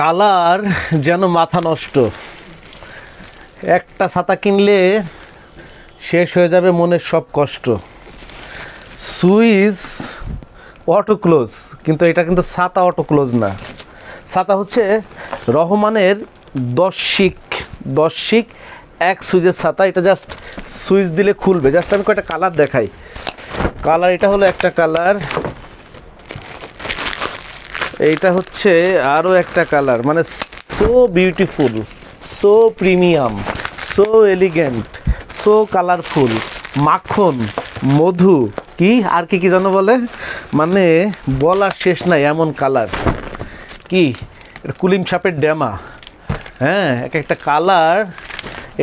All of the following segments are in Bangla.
কালার যেন মাথা নষ্ট। একটা ছাতা কিনলে শেষ হয়ে যাবে মনের সব কষ্ট। সুইচ অটো ক্লোজ, কিন্তু এটা কিন্তু ছাতা অটো ক্লোজ না। ছাতা হচ্ছে রহমানের দশিক দশিক এক সুইচের ছাতা। এটা জাস্ট সুইচ দিলে খুলবে। জাস্ট আমি কয়েকটা কালার দেখাই। কালার, এটা হলো একটা কালার। এইটা হচ্ছে আরও একটা কালার মানে so beautiful so premium so elegant so colourful মাখন, মধু, কি আর কি কি জানো বলে? মানে বলার শেষ নাই এমন কালার। কি? কুলিম সাপের ড্যামা। হ্যাঁ এক একটা কালার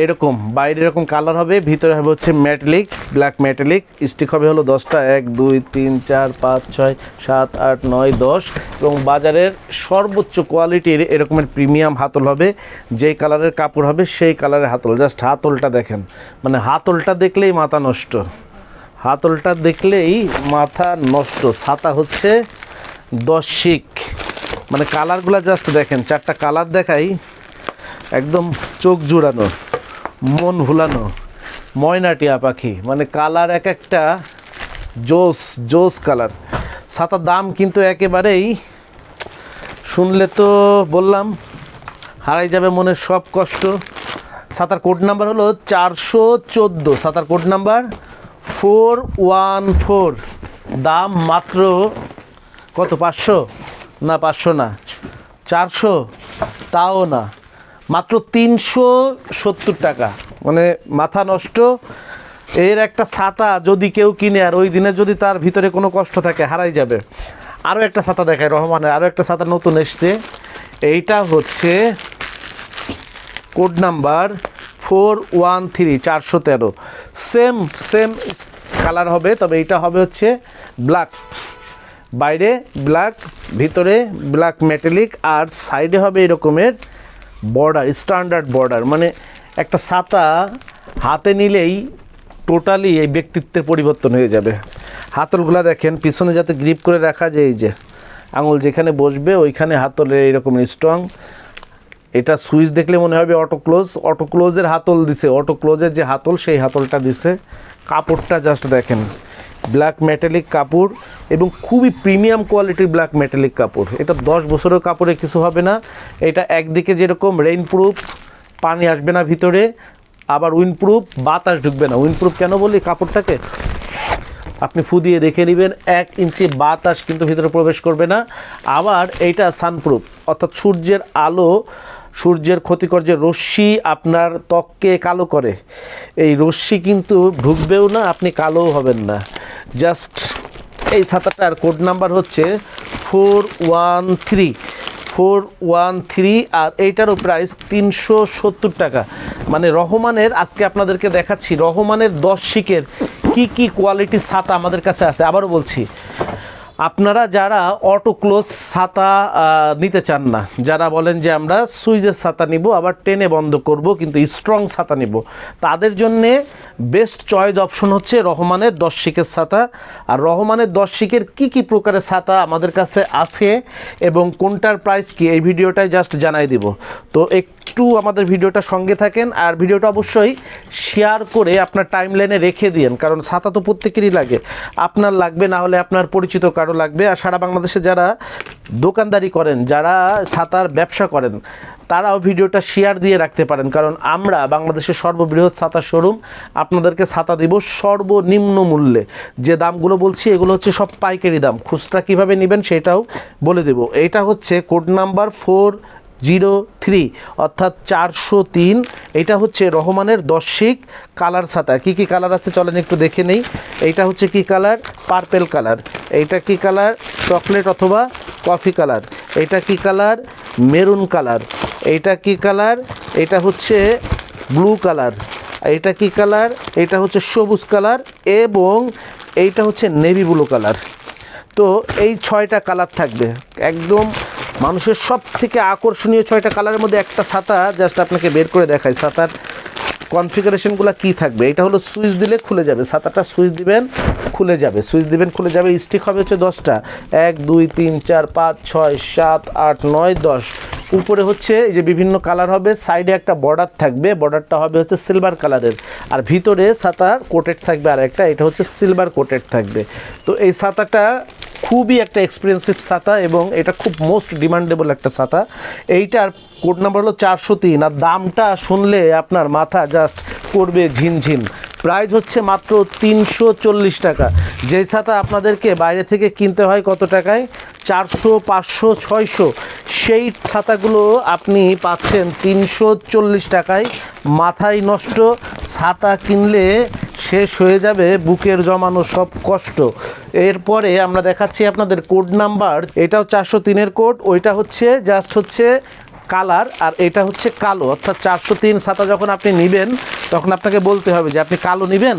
এরকম, বাইরে এরকম কালার হবে, ভিতরে হবে হচ্ছে ম্যাটেলিক ব্ল্যাক ম্যাটেলিক স্টিক হবে হলো দশটা, এক, দুই, তিন, চার, পাঁচ, ছয়, সাত, আট, নয়, দশ এবং বাজারের সর্বোচ্চ কোয়ালিটির এরকমের প্রিমিয়াম হাতল হবে, যেই কালারের কাপড় হবে সেই কালারের হাতল। জাস্ট হাতলটা দেখেন মানে হাতলটা দেখলেই মাথা নষ্ট। হাতলটা দেখলেই মাথা নষ্ট। ছাতা হচ্ছে দশ শিক মানে কালারগুলো জাস্ট দেখেন, চারটা কালার দেখাই, একদম চোখ জুড়ানো। মন ভুলানো, ময়না টিয়া পাখি মানে কালার এক একটা জোস জোস কালার। ছাতার দাম কিন্তু একেবারেই, শুনলে তো বললাম, হারাই যাবে মনের সব কষ্ট। সাতার কোড নাম্বার হলো চারশো চোদ্দ। সাতার code number four one four. দাম মাত্র কত, পাঁচশো? না পাঁচশো না, চারশো? তাও না। মাত্র তিনশো সত্তর টাকা। মানে মাথা নষ্ট, এর একটা ছাতা যদি কেউ কিনে আর ওই দিনে যদি তার ভিতরে কোনো কষ্ট থাকে, হারাই যাবে। আরও একটা ছাতা দেখায় রহমানের আরও একটা ছাতা নতুন এসছে। এইটা হচ্ছে code number four one three, চারশো তেরো। সেম সেম কালার হবে, তবে এইটা হবে হচ্ছে ব্ল্যাক। বাইরে ব্ল্যাক, ভিতরে ব্ল্যাক মেটালিক, আর সাইডে হবে এরকমের বর্ডার, স্ট্যান্ডার্ড বর্ডার মানে একটা ছাতা হাতে নিলেই টোটালি এই ব্যক্তিত্বের পরিবর্তন হয়ে যাবে। হাতলগুলা দেখেন, পিছনে যাতে গ্রিপ করে রাখা যায়, এই যে আঙুল যেখানে বসবে, ওইখানে হাতলে এরকম স্ট্রং এটা সুইচ দেখলে মনে হবে অটো ক্লোজ অটো ক্লোজের হাতল দিছে। অটো ক্লোজের যে হাতল, সেই হাতলটা দিছে। কাপড়টা জাস্ট দেখেন। ব্ল্যাক মেটালিক কাপড় এবং খুবই প্রিমিয়াম কোয়ালিটির ব্ল্যাক মেটালিক কাপড়। এটা দশ বছরের কাপড়ে কিছু হবে না। এটা একদিকে যেরকম রেইন প্রুফ পানি আসবে না ভিতরে, আবার উইন্ডপ্রুফ বাতাস ঢুকবে না। উইন্ডপ্রুফ কেন বলি কাপড়টাকে? আপনি ফু দিয়ে দেখে নেবেন, এক ইঞ্চি বাতাস কিন্তু ভিতরে প্রবেশ করবে না। আবার এইটা সানপ্রুফ অর্থাৎ সূর্যের আলো, সূর্যের ক্ষতিকর যে রশ্মি আপনার ত্বককে কালো করে। এই রশ্মি কিন্তু ঢুকবেও না, আপনি কালোও হবেন না। জাস্ট এই ছাতাটার কোড নাম্বার হচ্ছে four one three, four one three আর এইটারও প্রাইস তিনশো সত্তর টাকা। মানে রহমানের, আজকে আপনাদেরকে দেখাচ্ছি রহমানের দশ শিকের কি কি কোয়ালিটি ছাতা আমাদের কাছে আছে। আবারও বলছি আপনারা যারা অটো ক্লোজ ছাতা নিতে চান না, যারা বলেন যে আমরা সুইচের ছাতা নিব, আবার টেনে বন্ধ করব, কিন্তু স্ট্রং ছাতা নিব, তাদের জন্যে বেস্ট চয়েস অপশন হচ্ছে রহমানের দশ শিকের ছাতা। আর রহমানের দশ শিকের কী কী প্রকারের ছাতা আমাদের কাছে আছে এবং কোনটার প্রাইস কি, এই ভিডিওটায় জাস্ট জানাই দিব। তো একটু আমাদের ভিডিওটা সঙ্গে থাকেন আর ভিডিওটা অবশ্যই শেয়ার করে আপনার টাইম লাইনে রেখে দিন কারণ ছাতা তো প্রত্যেকেরই লাগে। আপনার লাগবে, না হলে আপনার পরিচিত কারও লাগবে। আর সারা বাংলাদেশে যারা দোকানদারি করেন, যারা ছাতার ব্যবসা করেন, তারাও ভিডিওটা শেয়ার দিয়ে রাখতে পারেন। কারণ আমরা বাংলাদেশের সর্ববৃহৎ ছাতা শোরুম আপনাদেরকে ছাতা দিব সর্বনিম্ন মূল্যে। যে দামগুলো বলছি, এগুলো হচ্ছে সব পাইকারি দাম। খুচরা কীভাবে নেবেন সেটাও বলে দেব। এইটা হচ্ছে code number four zero three, অর্থাৎ চারশো তিন। এটা হচ্ছে রহমানের দশিক কালার ছাতা। কি কি কালার আছে চলেন একটু দেখে নেই। এইটা হচ্ছে কি কালার? Purple colour. এইটা কি কালার? চকলেট অথবা কফি কালার। এটা কি কালার? Maroon colour. এইটা কি কালার? এটা হচ্ছে ব্লু কালার। এইটা কি কালার? এটা হচ্ছে সবুজ কালার এবং এইটা হচ্ছে নেভি ব্লু কালার। তো এই ছয়টা কালার থাকবে। একদম মানুষের সব থেকে আকর্ষণীয় ছয়টা কালারের মধ্যে একটা ছাতা জাস্ট আপনাকে বের করে দেখায় ছাতার কনফিগারেশনগুলো কি থাকবে? এটা হলো সুইচ দিলে খুলে যাবে, ছাতাটা সুইচ দিবেন, খুলে যাবে সুইচ দিবেন, খুলে যাবে স্টিক হবে হচ্ছে দশটা, এক, দুই, তিন, চার, পাঁচ, ছয়, সাত, আট, নয়, দশ। উপরে হচ্ছে এই যে বিভিন্ন কালার হবে সাইডে একটা বর্ডার থাকবে বর্ডারটা হবে হচ্ছে সিলভার কালারের আর ভিতরে ছাতার কোটেড থাকবে আর একটা এটা হচ্ছে সিলভার কোটেড থাকবে। তো এই ছাতাটা খুবই একটা এক্সপেন্সিভ ছাতা এবং এটা খুব মোস্ট ডিমান্ডেবল একটা ছাতা। এইটার কোড নাম্বার হলো চারশো তিন। আর দামটা শুনলে আপনার মাথা জাস্ট করবে ঝিনঝিন। প্রাইস হচ্ছে মাত্র তিনশো চল্লিশ টাকা। যেই ছাতা আপনাদেরকে বাইরে থেকে কিনতে হয় কত টাকায়? চারশো, পাঁচশো, ছয়শো। সেই ছাতাগুলো আপনি পাচ্ছেন তিনশো চল্লিশ টাকায়। মাথায় নষ্ট, ছাতা কিনলে শেষ হয়ে যাবে বুকের জমানো সব কষ্ট। এরপরে আমরা দেখাচ্ছি আপনাদের কোড নাম্বার। এটাও চারশো তিনের কোড, ওইটা হচ্ছে জাস্ট হচ্ছে কালার আর এটা হচ্ছে কালো, অর্থাৎ চারশো তিন ছাতা যখন আপনি নেবেন, তখন আপনাকে বলতে হবে যে আপনি কালো নেবেন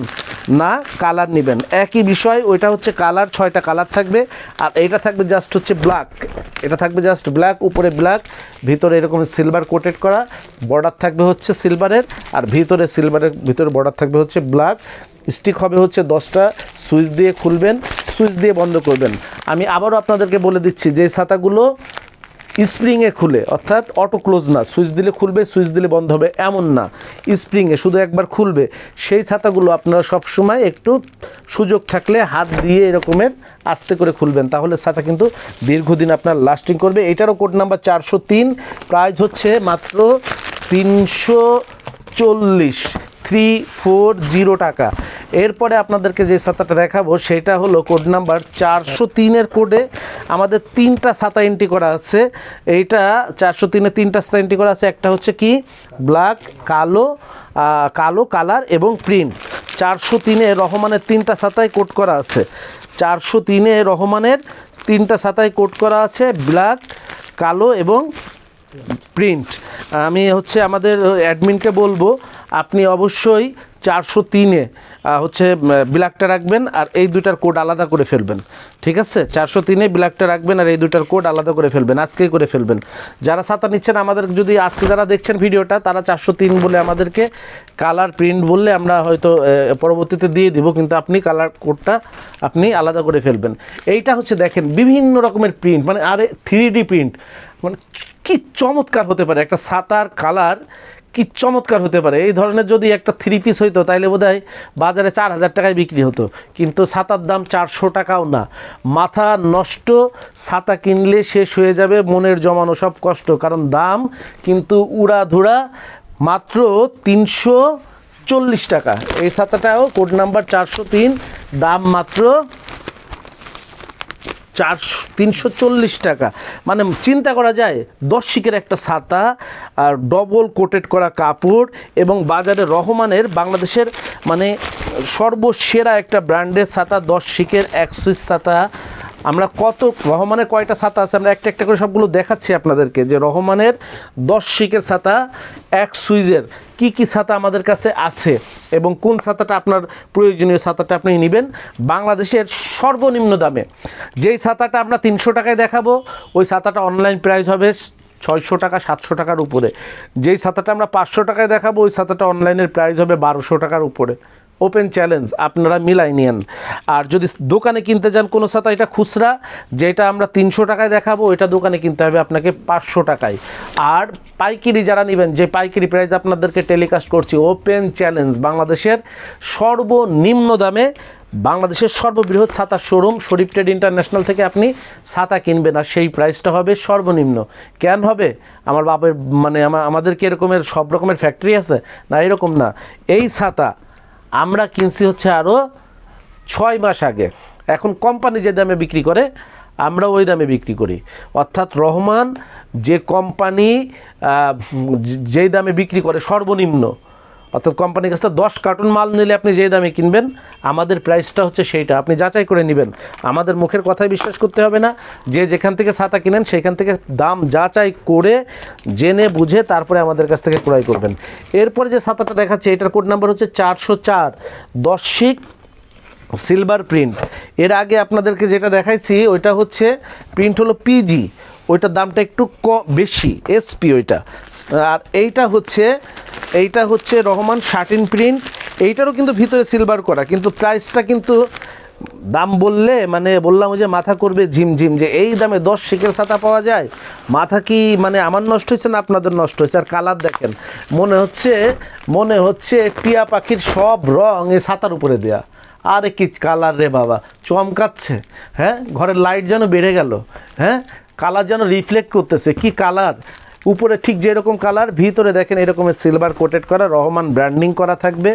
না কালার নেবেন। একই বিষয়, ওইটা হচ্ছে কালার, ছয়টা কালার থাকবে আর এইটা থাকবে জাস্ট হচ্ছে ব্ল্যাক। এটা থাকবে জাস্ট ব্ল্যাক, উপরে ব্ল্যাক, ভিতরে এরকম সিলভার কোটেড করা। বর্ডার থাকবে হচ্ছে সিলভারের আর ভিতরে সিলভারের ভিতরে বর্ডার থাকবে হচ্ছে ব্ল্যাক। স্টিক হবে হচ্ছে দশটা, সুইচ দিয়ে খুলবেন, সুইচ দিয়ে বন্ধ করবেন। আমি আবারও আপনাদেরকে বলে দিচ্ছি, যে ছাতাগুলো স্প্রিংয়ে খুলে, অর্থাৎ অটো ক্লোজ না সুইচ দিলে খুলবে সুইচ দিলে বন্ধ হবে, এমন না। স্প্রিংয়ে শুধু একবার খুলবে, সেই ছাতাগুলো আপনারা সবসময় একটু সুযোগ থাকলে হাত দিয়ে এরকমের আস্তে করে খুলবেন, তাহলে ছাতা কিন্তু দীর্ঘদিন আপনার লাস্টিং করবে। এটারও কোড নাম্বার চারশো তিন প্রাইস হচ্ছে মাত্র তিনশো চল্লিশ থ্রি ফোর জিরো টাকা। এরপরে আপনাদেরকে যে ছাতাটা দেখাবো, সেটা হলো কোড নাম্বার চারশো তিনের কোডে আমাদের তিনটা ছাতা এন্ট্রি করা আছে। এইটা চারশো তিনে তিনটা ছাতা এন্ট্রি করা আছে। একটা হচ্ছে কি? ব্ল্যাক কালো কালো কালার এবং প্রিন্ট চারশো তিনে রহমানের তিনটা ছাতায় কোড করা আছে। চারশো তিনে রহমানের তিনটা ছাতায় কোড করা আছে। ব্ল্যাক কালো এবং প্রিন্ট আমি হচ্ছে আমাদের অ্যাডমিনকে বলব আপনি অবশ্যই চারশো তিনে হচ্ছে ব্ল্যাকটা রাখবেন আর এই দুটার কোড আলাদা করে ফেলবেন। ঠিক আছে? চারশো তিনে ব্ল্যাকটা রাখবেন আর এই দুটার কোড আলাদা করে ফেলবেন, আজকেই করে ফেলবেন। যারা ছাতা নিচ্ছেন, আমাদের যদি আজকে যারা দেখছেন ভিডিওটা, তারা চারশো তিন বলে আমাদেরকে কালার প্রিন্ট বললে আমরা হয়তো পরবর্তীতে দিয়ে দিব, কিন্তু আপনি কালার কোডটা আপনি আলাদা করে ফেলবেন। এইটা হচ্ছে দেখেন, বিভিন্ন রকমের প্রিন্ট মানে আরে থ্রি প্রিন্ট মানে কি চমৎকার হতে পারে, একটা সাতার কালার কি চমৎকার হতে পারে? এই ধরনের যদি একটা থ্রি পিস হইতো, তাইলে বোধ বাজারে চার হাজার টাকায় বিক্রি হতো। কিন্তু ছাতার দাম চারশো টাকাও না। মাথা নষ্ট, ছাতা কিনলে শেষ হয়ে যাবে, মনের জমানো সব কষ্ট। কারণ দাম কিন্তু উড়াধুরা মাত্র তিনশো চল্লিশ টাকা। এই ছাতাটাও কোড নাম্বার চারশো তিন, দাম মাত্র চারশো তিনশো চল্লিশ টাকা। মানে চিন্তা করা যায় দশ শিকের একটা ছাতা, আর ডবল কোটেড করা কাপড় এবং বাজারে রহমানের বাংলাদেশের মানে সর্বসেরা একটা ব্র্যান্ডের ছাতা দশ শিকের এক সুইচ ছাতা আমরা কত, রহমানের কয়টা ছাতা আছে? আমরা একটা একটা করে সবগুলো দেখাচ্ছি আপনাদেরকে যে রহমানের দশ শিকের ছাতা, এক সুইজের কি কি ছাতা আমাদের কাছে আছে এবং কোন ছাতাটা আপনার প্রয়োজনীয় ছাতাটা আপনি নেবেন? বাংলাদেশের সর্বনিম্ন দামে। যেই ছাতাটা আমরা তিনশো টাকায় দেখাবো, ওই ছাতাটা অনলাইন প্রাইস হবে ছয়শো টাকা, সাতশো টাকার উপরে। যেই ছাতাটা আমরা পাঁচশো টাকায় দেখাবো, ওই ছাতাটা অনলাইনের প্রাইস হবে বারোশো টাকার উপরে। ওপেন চ্যালেঞ্জ আপনারা মিলাই নিয়েন। আর যদি দোকানে কিনতে যান কোনো ছাতা, এটা খুচরা, যেটা আমরা তিনশো টাকায় দেখাবো, এটা দোকানে কিনতে হবে আপনাকে পাঁচশো টাকায়। আর পাইকারি যারা নেবেন, যে পাইকারি প্রাইস আপনাদেরকে টেলিকাস্ট করছি ওপেন চ্যালেঞ্জ বাংলাদেশের সর্বনিম্ন দামে বাংলাদেশের সর্ববৃহৎ ছাতার শোরুম শরীফ ট্রেড ইন্টারন্যাশনাল থেকে আপনি ছাতা কিনবেন, আর সেই প্রাইসটা হবে সর্বনিম্ন। কেন হবে? আমার বাপের মানে আমা- আমাদের কি এরকমের সব রকমের ফ্যাক্টরি আছে? না, এরকম না। এই ছাতা আমরা কিনছি হচ্ছে আরও ছয় মাস আগে। এখন কোম্পানি যে দামে বিক্রি করে আমরা ওই দামে বিক্রি করি। অর্থাৎ রহমান যে কোম্পানি যেই দামে বিক্রি করে, সর্বনিম্ন। অর্থাৎ কোম্পানির কাছে দশ কার্টুন মাল নিলে আপনি যেই দামে কিনবেন, আমাদের প্রাইসটা হচ্ছে সেইটা। আপনি যাচাই করে নেবেন। আমাদের মুখের কথায় বিশ্বাস করতে হবে না। যে যেখান থেকে ছাতা কিনেন, সেখান থেকে দাম যাচাই করে জেনে বুঝে তারপরে আমাদের কাছ থেকে ক্রয় করবেন। এরপরে যে ছাতাটা দেখাচ্ছে, এটার কোড নাম্বার হচ্ছে চারশো চার। দশিক সিলভার প্রিন্ট। এর আগে আপনাদেরকে যেটা দেখাইছি, ওইটা হচ্ছে প্রিন্ট হলো পিজি ওইটার দামটা একটু ক বেশি এসপি ওইটা। আর এইটা হচ্ছে এইটা হচ্ছে রহমান শার্টিন প্রিন্ট। এইটারও কিন্তু ভিতরে সিলভার করা, কিন্তু প্রাইসটা কিন্তু দাম বললে মানে বললাম যে মাথা করবে ঝিমঝিম যে এই দামে দশ শিকের ছাতা পাওয়া যায়। মাথা কি মানে আমার নষ্ট হয়েছে না আপনাদের নষ্ট হয়েছে? আর কালার দেখেন, মনে হচ্ছে মনে হচ্ছে টিয়া পাখির সব রং এই ছাতার উপরে দেয়া। আরে কি কালার রে বাবা, চমকাচ্ছে। হ্যাঁ ঘরের লাইট যেন বেড়ে গেল। হ্যাঁ কালার যেন রিফ্লেক্ট করতেছে। কি কালার? উপরে ঠিক যেরকম কালার ভিতরে দেখেন এরকমের সিলভার কোটেড করা রহমান ব্র্যান্ডিং করা থাকবে।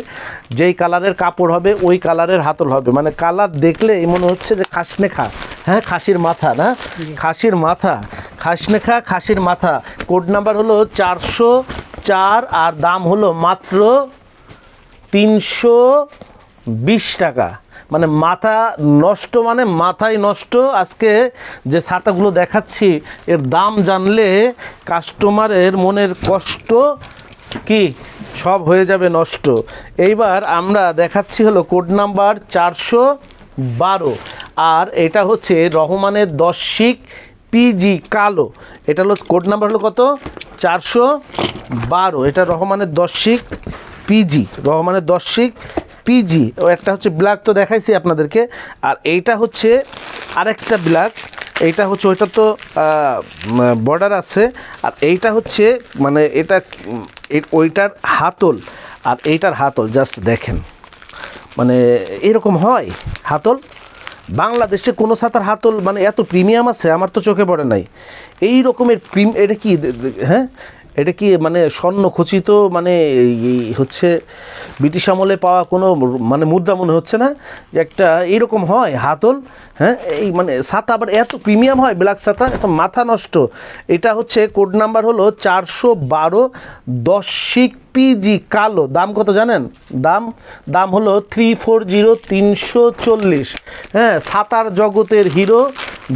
যেই কালারের কাপড় হবে ওই কালারের হাতল হবে। মানে কালার দেখলে মনে হচ্ছে যে খাসনে খা হ্যাঁ খাসির মাথা না? খাসির মাথা। খাসনে খা খাসির মাথা। কোড নাম্বার হলো চারশো চার আর দাম হলো মাত্র তিনশো বিশ টাকা। মানে মাথা নষ্ট মানে মাথায় নষ্ট। আজকে যে ছাতাগুলো দেখাচ্ছি, এর দাম জানলে কাস্টমারের মনের কষ্ট কি? সব হয়ে যাবে নষ্ট। এইবার আমরা দেখাচ্ছি হলো কোড নাম্বার চারশো বারো। আর এটা হচ্ছে রহমানের দশিক পিজি কালো। এটা হলো কোড নাম্বার হলো কত? চারশো বারো। এটা রহমানের দশিক পিজি রহমানের দশিক পিজি ও একটা হচ্ছে ব্ল্যাক তো দেখাইছি আপনাদেরকে। আর এইটা হচ্ছে আরেকটা ব্ল্যাক এইটা হচ্ছে, ওইটা তো বর্ডার আছে। আর এইটা হচ্ছে মানে এটা ওইটার হাতল। আর এইটার হাতল জাস্ট দেখেন। মানে এরকম হয় হাতল। বাংলাদেশে কোনো ছাতার হাতল মানে এত প্রিমিয়াম আছে, আমার তো চোখে পড়ে নাই। এই রকমের প্রিম এটা কি হ্যাঁ? এটা কি মানে স্বর্ণ খচিত মানে হচ্ছে ব্রিটিশ আমলে পাওয়া কোনো মানে মুদ্রা মনে হচ্ছে না? যে একটা এইরকম হয় হাতল হ্যাঁ? এই মানে ছাতা আবার এত প্রিমিয়াম হয়, ব্ল্যাক ছাতা, এত মাথা নষ্ট। এটা হচ্ছে কোড নাম্বার হলো চারশো বারো দশিক পিজি কালো। দাম কত জানেন? দাম দাম হলো থ্রি ফোর জিরো তিনশো চল্লিশ। হ্যাঁ সাতার জগতের হিরো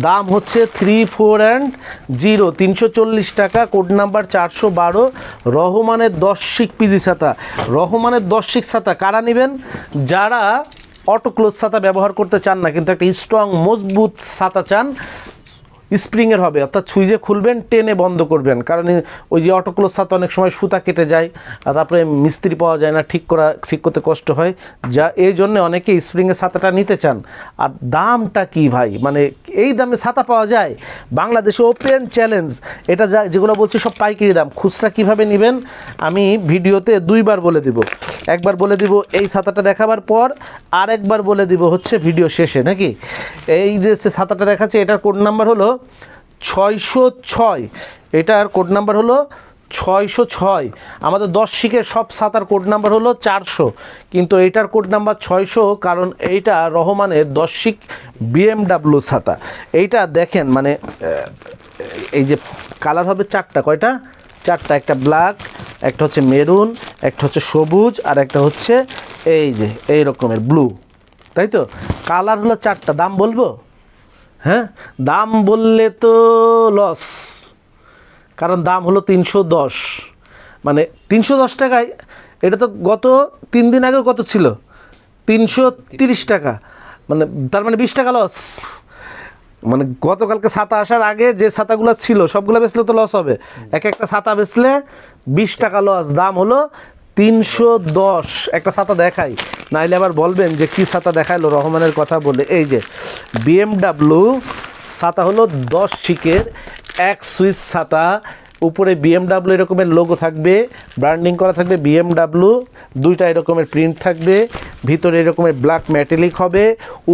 দাম হচ্ছে থ্রি ফোর অ্যান্ড জিরো তিনশো চল্লিশ টাকা কোড নাম্বার চারশো বারো, রহমানের দশিক পিজি ছাতা। রহমানের দশিক ছাতা কারা নেবেন? যারা অটো ক্লোজ ছাতা ব্যবহার করতে চান না, কিন্তু একটা স্ট্রং মজবুত ছাতা চান স্প্রিংয়ের হবে। অর্থাৎ সুইচে খুলবেন, টেনে বন্ধ করবেন। কারণ ওই যে অটোক্লোজ সাথে অনেক সময় সুতা কেটে যায় আর তারপরে মিস্ত্রি পাওয়া যায় না, ঠিক করা, ঠিক করতে কষ্ট হয়। যা এই জন্য অনেকে স্প্রিংয়ের ছাতাটা নিতে চান। আর দামটা কি ভাই? মানে এই দামে ছাতা পাওয়া যায়? বাংলাদেশে ওপেন চ্যালেঞ্জ। এটা যা যেগুলো বলছি সব পাইকারি দাম। খুচরা কীভাবে নেবেন? আমি ভিডিওতে দুইবার বলে দিব। একবার বলে দিব এই ছাতাটা দেখাবার পর আর একবার বলে দিব হচ্ছে ভিডিও শেষে, নাকি? এই যে ছাতাটা দেখাচ্ছে, এটার কোড নাম্বার হলো ছয়শো ছয়। এটার কোড নাম্বার হলো ছয়শো ছয়। আমাদের দশ শিখের সব ছাতার কোড নাম্বার হলো চারশো। কিন্তু এইটার কোড নাম্বার ছয়শো, কারণ এইটা রহমানের দশ শিক বিএমডাব্লিউ ছাতা। এইটা দেখেন মানে এই যে কালার হবে চারটা, কয়টা? চারটা, একটা ব্ল্যাক একটা হচ্ছে মেরুন একটা হচ্ছে সবুজ, আর একটা হচ্ছে এই যে, এই রকমের ব্লু তাই তো? কালার হলো চারটা, দাম বলব? হ্যাঁ? দাম বললে তো লস কারণ দাম হলো তিনশো দশ। মানে তিনশো দশ টাকায়, এটা তো গত তিন দিন আগেও কত ছিল? তিনশো তিরিশ টাকা। মানে তার মানে বিশ টাকা লস মানে গতকালকে ছাতা আসার আগে যে ছাতাগুলো ছিল, সবগুলো বেচলে তো লস হবে। এক একটা ছাতা বেচলে বিশ টাকা লস দাম হলো তিনশো দশ। একটা ছাতা দেখাই, নাইলে আবার বলবেন যে কি ছাতা দেখাইলো, রহমানের কথা বলে। এই যে বিএমডাব্লু ছাতা হলো দশ শিকের এক সুইচ ছাতা উপরে বিএমডাব্লিউ এরকমের লোগো থাকবে ব্র্যান্ডিং করা থাকবে বিএমডাব্লিউ দুইটা এরকমের প্রিন্ট থাকবে, ভিতরে এরকমের ব্ল্যাক ম্যাটেলিক হবে,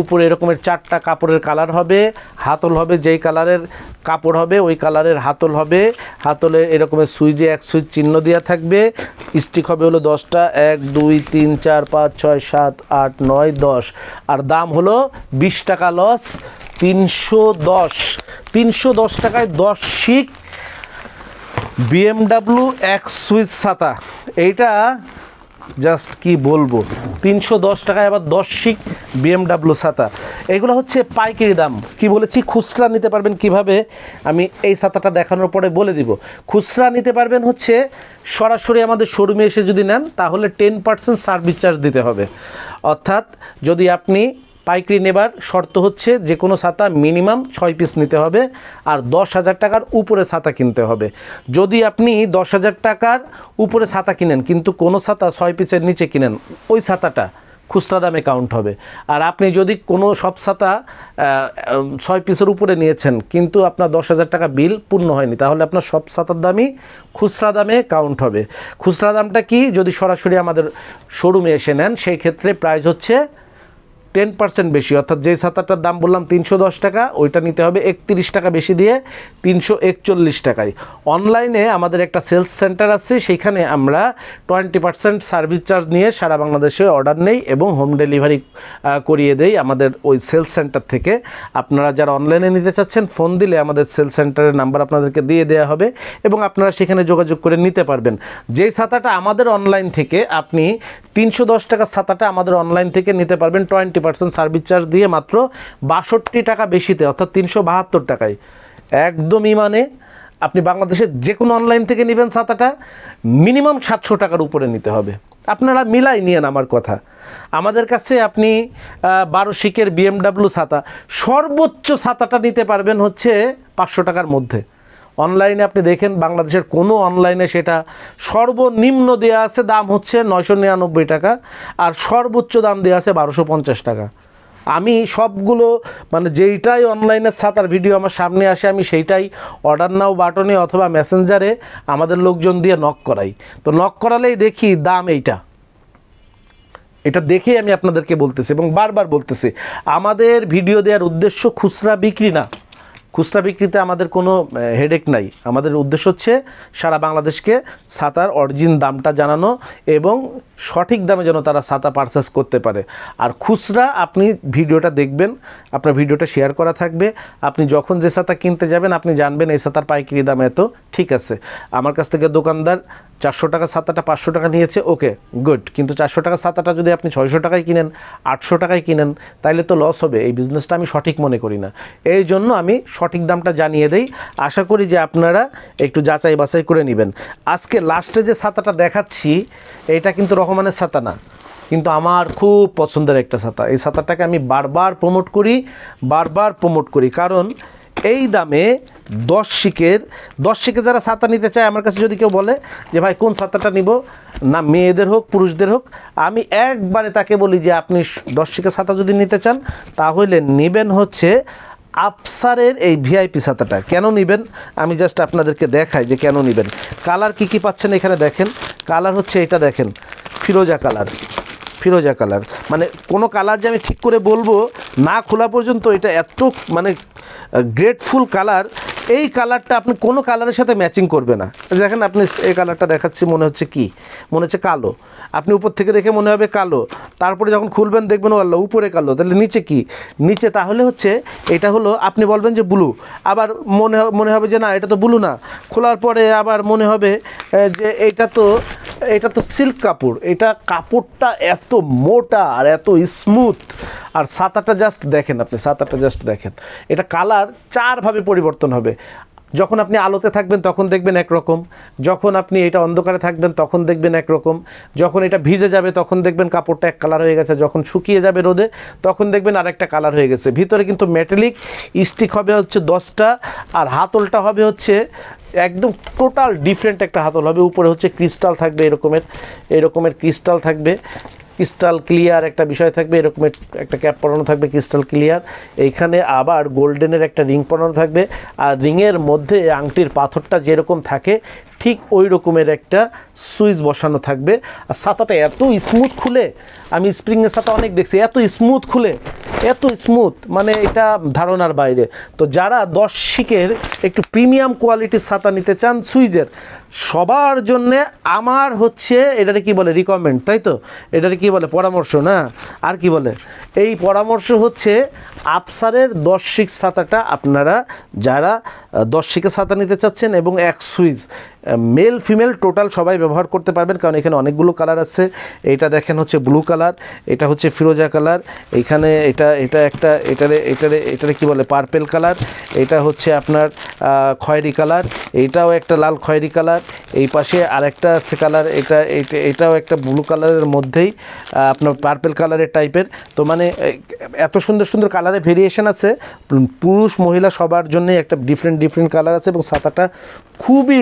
উপরে এরকমের চারটা কাপড়ের কালার হবে, হাতল হবে যেই কালারের কাপড় হবে, ওই কালারের হাতল হবে, হাতলে এরকমের সুইচে এক সুইচ চিহ্ন দেওয়া থাকবে স্টিক হবে হলো দশটা, এক, দুই, তিন, চার, পাঁচ, ছয়, সাত, আট, নয়, দশ, আর দাম হলো বিশ টাকা লস তিনশো দশ তিনশো দশ টাকায় দশ শিক বিএমডাব্লিউ এক সুইচ ছাতা এইটা জাস্ট কি বলব? তিনশো দশ টাকায় আবার দশ শিক বিএমডাব্লিউ ছাতা এগুলো হচ্ছে পাইকারি দাম। কি বলেছি? খুচরা নিতে পারবেন কীভাবে? আমি এই ছাতাটা দেখানোর পরে বলে দিব। খুচরা নিতে পারবেন হচ্ছে সরাসরি আমাদের শোরুমে এসে যদি নেন, তাহলে টেন পার্সেন্ট সার্ভিস চার্জ দিতে হবে। অর্থাৎ যদি আপনি পাইকারি নেবার শর্ত হচ্ছে যে কোনো ছাতা মিনিমাম ছয় পিস নিতে হবে আর দশ হাজার টাকার উপরে ছাতা কিনতে হবে। যদি আপনি দশ হাজার টাকার উপরে ছাতা কিনেন, কিন্তু কোনো ছাতা ছয় পিসের নিচে কিনেন, ওই ছাতাটা খুচরা দামে কাউন্ট হবে। আর আপনি যদি কোনো সব ছাতা ছয় পিসের উপরে নিয়েছেন, কিন্তু আপনার দশ হাজার টাকা বিল পূর্ণ হয়নি, তাহলে আপনার সব ছাতার দামই খুচরা দামে কাউন্ট হবে। খুচরা দামটা কি? যদি সরাসরি আমাদের শোরুমে এসে নেন, সেই ক্ষেত্রে প্রাইস হচ্ছে টেন পার্সেন্ট বেশি। অর্থাৎ যে ছাতাটার দাম বললাম তিনশো দশ টাকা, ওইটা নিতে হবে একত্রিশ টাকা বেশি দিয়ে তিনশো একচল্লিশ টাকায়। অনলাইনে আমাদের একটা সেলস সেন্টার আছে, সেখানে আমরা টোয়েন্টি পার্সেন্ট সার্ভিস চার্জ নিয়ে সারা বাংলাদেশে অর্ডার নেই এবং হোম ডেলিভারি করিয়ে দেই আমাদের ওই সেলস সেন্টার থেকে। আপনারা যারা অনলাইনে নিতে চাচ্ছেন ফোন দিলে আমাদের সেলস সেন্টারের নাম্বার আপনাদেরকে দিয়ে দেওয়া হবে এবং আপনারা সেখানে যোগাযোগ করে নিতে পারবেন। যেই ছাতাটা আমাদের অনলাইন থেকে আপনি তিনশো দশ টাকা ছাতাটা আমাদের অনলাইন থেকে নিতে পারবেন টোয়েন্টি পার্সেন্ট সার্ভিস চার্জ দিয়ে মাত্র বাষট্টি টাকা বেশিতে, অর্থাৎ তিনশো বাহাত্তর টাকায়। একদমই মানে আপনি বাংলাদেশের যে কোনো অনলাইন থেকে নেবেন ছাতাটা মিনিমাম সাতশো টাকার উপরে নিতে হবে। আপনারা মিলাই নিয়েন আমার কথা। আমাদের কাছে আপনি বারো শিকের বিএমডাব্লিউ ছাতা, সর্বোচ্চ ছাতাটা নিতে পারবেন হচ্ছে পাঁচশো টাকার মধ্যে। অনলাইনে আপনি দেখেন বাংলাদেশের কোনো অনলাইনে সেটা সর্বনিম্ন দেওয়া আছে, দাম হচ্ছে নয়শো নিরানব্বই টাকা আর সর্বোচ্চ দাম দেওয়া আছে বারোশো পঞ্চাশ টাকা। আমি সবগুলো মানে যেইটাই অনলাইনে ছাতার ভিডিও আমার সামনে আসে, আমি সেইটাই অর্ডার নাও বাটনে অথবা মেসেঞ্জারে আমাদের লোকজন দিয়ে নক করাই। তো নক করালেই দেখি দাম এইটা। এটা দেখেই আমি আপনাদেরকে বলতেছি এবং বারবার বলতেছি, আমাদের ভিডিও দেওয়ার উদ্দেশ্য খুচরা বিক্রি না। খুচরা বিক্রিতে আমাদের কোনো হেডেক নাই। আমাদের উদ্দেশ্য হচ্ছে সারা বাংলাদেশকে ছাতার অরিজিন দামটা জানানো এবং সঠিক দামে যেন তারা ছাতা পারচেস করতে পারে। আর খুচরা আপনি ভিডিওটা দেখবেন আপনার ভিডিওটা শেয়ার করা থাকবে। আপনি যখন যে ছাতা কিনতে যাবেন, আপনি জানবেন এই ছাতার পাইকারি দাম এত। ঠিক আছে। আমার কাছ থেকে দোকানদার চারশো টাকা ছাতাটা পাঁচশো টাকা নিয়েছে, ওকে গুড কিন্তু চারশো টাকা ছাতাটা যদি আপনি ছয়শো টাকায় কিনেন, আটশো টাকায় কিনেন, তাইলে তো লস হবে। এই বিজনেসটা আমি সঠিক মনে করি না। এই জন্য আমি সঠিক দামটা জানিয়ে দেই। আশা করি যে আপনারা একটু যাচাই বাছাই করে নেবেন। আজকে লাস্টে যে ছাতাটা দেখাচ্ছি এটা কিন্তু রহমানের ছাতা না। কিন্তু আমার খুব পছন্দের একটা ছাতা। এই ছাতাটাকে আমি বারবার প্রমোট করি, বারবার প্রমোট করি। কারণ এই দামে দশ শিকের, দশ শিকে যারা ছাতা নিতে চায়, আমার কাছে যদি কেউ বলে যে, ভাই, কোন ছাতাটা নিব? না, মেয়েদের হোক, পুরুষদের হোক, আমি একবারে তাকে বলি যে, আপনি দশ শিকের ছাতা যদি নিতে চান, তাহলে নেবেন হচ্ছে আফসারের এই ভিআইপি ছাতাটা। কেন নেবেন? আমি জাস্ট আপনাদেরকে দেখাই যে কেন নেবেন। কালার কি কি পাচ্ছেন এখানে দেখেন। কালার হচ্ছে এটা দেখেন, ফিরোজা কালার। ফিরোজা কালার। মানে কোনো কালার যে আমি ঠিক করে বলব, না খোলা পর্যন্ত এটা এত মানে গ্রেটফুল কালার এই কালারটা আপনি কোনো কালারের সাথে ম্যাচিং করবে না। দেখেন আপনি এই কালারটা দেখাচ্ছি, মনে হচ্ছে কি? মনে হচ্ছে কালো। আপনি উপর থেকে দেখে মনে হবে কালো। তারপরে যখন খুলবেন দেখবেন আল্লাহ, উপরে কালো। তাহলে নিচে কি? নিচে তাহলে হচ্ছে এটা হলো, আপনি বলবেন যে ব্লু আবার মনে মনে হবে যে না, এটা তো ব্লু না। খোলার পরে আবার মনে হবে যে এটা তো এটা তো সিল্ক কাপড়। এটা কাপড়টা এত মোটা আর এত স্মুথ আর ছাতাটা জাস্ট দেখেন আপনি ছাতাটা জাস্ট দেখেন। এটা কালার চারভাবে পরিবর্তন হবে। যখন আপনি আলোতে থাকবেন, তখন দেখবেন একরকম। যখন আপনি এটা অন্ধকারে থাকবেন, তখন দেখবেন একরকম। যখন এটা ভিজে যাবে, তখন দেখবেন কাপড়টা এক কালার হয়ে গেছে। যখন শুকিয়ে যাবে রোদে, তখন দেখবেন আরেকটা কালার হয়ে গেছে। ভিতরে কিন্তু মেটালিক স্টিক হবে হচ্ছে দশটা আর হাতলটা হবে হচ্ছে একদম টোটাল ডিফারেন্ট একটা হাতল হবে। উপরে হচ্ছে ক্রিস্টাল থাকবে এরকমের এরকমের ক্রিস্টাল থাকবে। ক্রিস্টাল ক্লিয়ার একটা বিষয় থাকবে এরকমের একটা ক্যাপ পরানো থাকবে, ক্রিস্টাল ক্লিয়ার। এইখানে আবার গোল্ডেনের একটা রিং পরানো থাকবে, আর রিংয়ের মধ্যে আংটির পাথরটা যেরকম থাকে ঠিক ওই রকমের একটা সুইচ বসানো থাকবে। আর ছাতাটা এত স্মুথ খুলে, আমি স্প্রিংয়ের ছাতা অনেক দেখছি, এত স্মুথ খুলে, এত স্মুথ মানে এটা ধারণার বাইরে। তো যারা দশ শিকের একটু প্রিমিয়াম কোয়ালিটির ছাতা নিতে চান সুইজের সবার জন্যে আমার হচ্ছে, এটারে কি বলে রিকমেন্ড তাই তো? এটারে কি বলে, পরামর্শ, না? আর কি বলে? এই পরামর্শ হচ্ছে আফসারের দশ শিক ছাতাটা আপনারা, যারা দশ শিকের ছাতা নিতে চাচ্ছেন এবং এক সুইচ মেল ফিমেল টোটাল সবাই ব্যবহার করতে পারবেন, কারণ এখানে অনেকগুলো কালার আছে। এটা দেখেন হচ্ছে ব্লু কালার এটা হচ্ছে ফিরোজা কালার এখানে এটা এটা একটা, এটারে এটারে এটারে কি বলে পার্পেল কালার এটা হচ্ছে আপনার খয়েরি কালার এটাও একটা লাল খয়েরি কালার এই পাশে আরেকটা আছে কালার এটা এটা, এটাও একটা ব্লু কালারের মধ্যেই আপনার পার্পেল কালারের টাইপের তো মানে এত সুন্দর সুন্দর কালারের ভেরিয়েশন আছে। পুরুষ, মহিলা সবার জন্যই একটা ডিফারেন্ট ডিফারেন্ট কালার আছে এবং ছাতাটা খুবই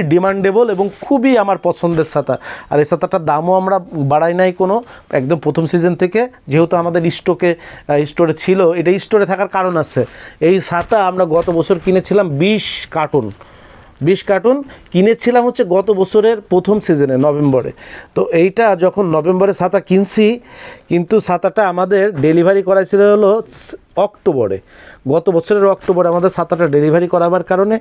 ডিমান্ডেবল এবং খুবই আমার পছন্দের ছাতা। আর এই ছাতাটার দামও আমরা বাড়াই নাই কোনো, একদম প্রথম সিজন থেকে, যেহেতু আমাদের স্টকে স্টোরে ছিল এটা স্টোরে থাকার কারণ আছে। এই ছাতা আমরা গত বছর কিনেছিলাম বিশ কার্টুন বিশ কার্টুন কিনেছিলাম হচ্ছে গত বছরের প্রথম সিজনে নভেম্বরে। তো এইটা যখন নভেম্বরে ছাতা কিনছি, কিন্তু ছাতাটা আমাদের ডেলিভারি করাইছিল হলো অক্টোবরে। গত বছরের অক্টোবরে আমাদের ছাতাটা ডেলিভারি করাবার কারণে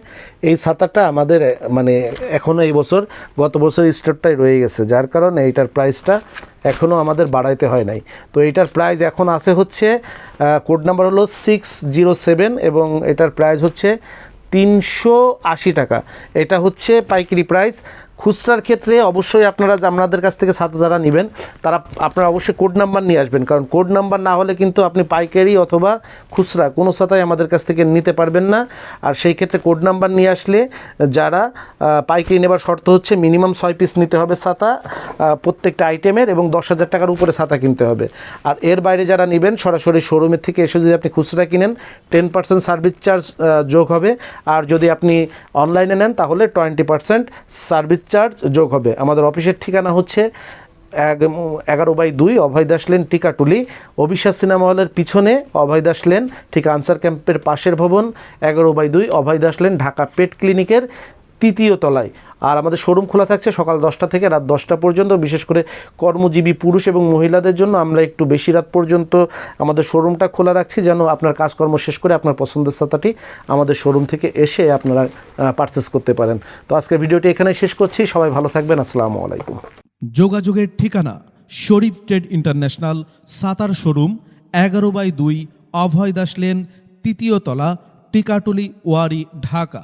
এই ছাতাটা আমাদের মানে এখনও এই বছর, গত বছর স্টোরটাই রয়ে গেছে। যার কারণে এইটার প্রাইসটা এখনও আমাদের বাড়াইতে হয় নাই। তো এইটার প্রাইস এখন আছে হচ্ছে কোড নাম্বার হলো সিক্স জিরো সেভেন এবং এটার প্রাইস হচ্ছে তিনশো আশি টাকা। এটা হচ্ছে পাইকারি প্রাইস। খুচরার ক্ষেত্রে অবশ্যই আপনারা আপনাদের কাছ থেকে ছাতা যারা নেবেন, তারা আপনারা অবশ্যই কোড নাম্বার নিয়ে আসবেন। কারণ কোড নাম্বার না হলে কিন্তু আপনি পাইকারি অথবা খুচরা কোনো ছাতাই আমাদের কাছ থেকে নিতে পারবেন না। আর সেই ক্ষেত্রে কোড নাম্বার নিয়ে আসলে যারা পাইকারি নেবার শর্ত হচ্ছে মিনিমাম ছয় পিস নিতে হবে ছাতা প্রত্যেকটা আইটেমের এবং দশ হাজার টাকার উপরে ছাতা কিনতে হবে। আর এর বাইরে যারা নেবেন, সরাসরি শোরুমের থেকে এসে যদি আপনি খুচরা কিনেন টেন পার্সেন্ট সার্ভিস চার্জ যোগ হবে। আর যদি আপনি অনলাইনে নেন, তাহলে টোয়েন্টি পার্সেন্ট সার্ভিস চার্জ যোগ হবে। আমাদের অফিসের ঠিকানা হচ্ছে এক- এগারো বাই দুই অভয় দাস লেন, টিকাটুলি। অবিশ্বাস সিনেমা হলের পিছনে অভয় দাস লেন, ঠিক আনসার ক্যাম্পের পাশের ভবন। এগারো বাই দুই অভয় দাস লেন, ঢাকা পেট ক্লিনিকের। তৃতীয় তলায়। আর আমাদের শোরুম খোলা থাকছে সকাল দশটা থেকে রাত দশটা পর্যন্ত। বিশেষ করে কর্মজীবী পুরুষ এবং মহিলাদের জন্য আমরা একটু বেশি রাত পর্যন্ত আমাদের শোরুমটা খোলা রাখছি, যেন আপনার কাজকর্ম শেষ করে আপনার পছন্দের ছাতাটি আমাদের শোরুম থেকে এসে আপনারা পারচেস করতে পারেন। তো আজকের ভিডিওটি এখানে শেষ করছি। সবাই ভালো থাকবেন। আসসালামু আলাইকুম। যোগাযোগের ঠিকানা Sharif trade international, Sattar showroom, এগারো বাই দুই অভয় দাস লেন, তৃতীয় তলা, টিকাটুলি, ওয়ারি, ঢাকা।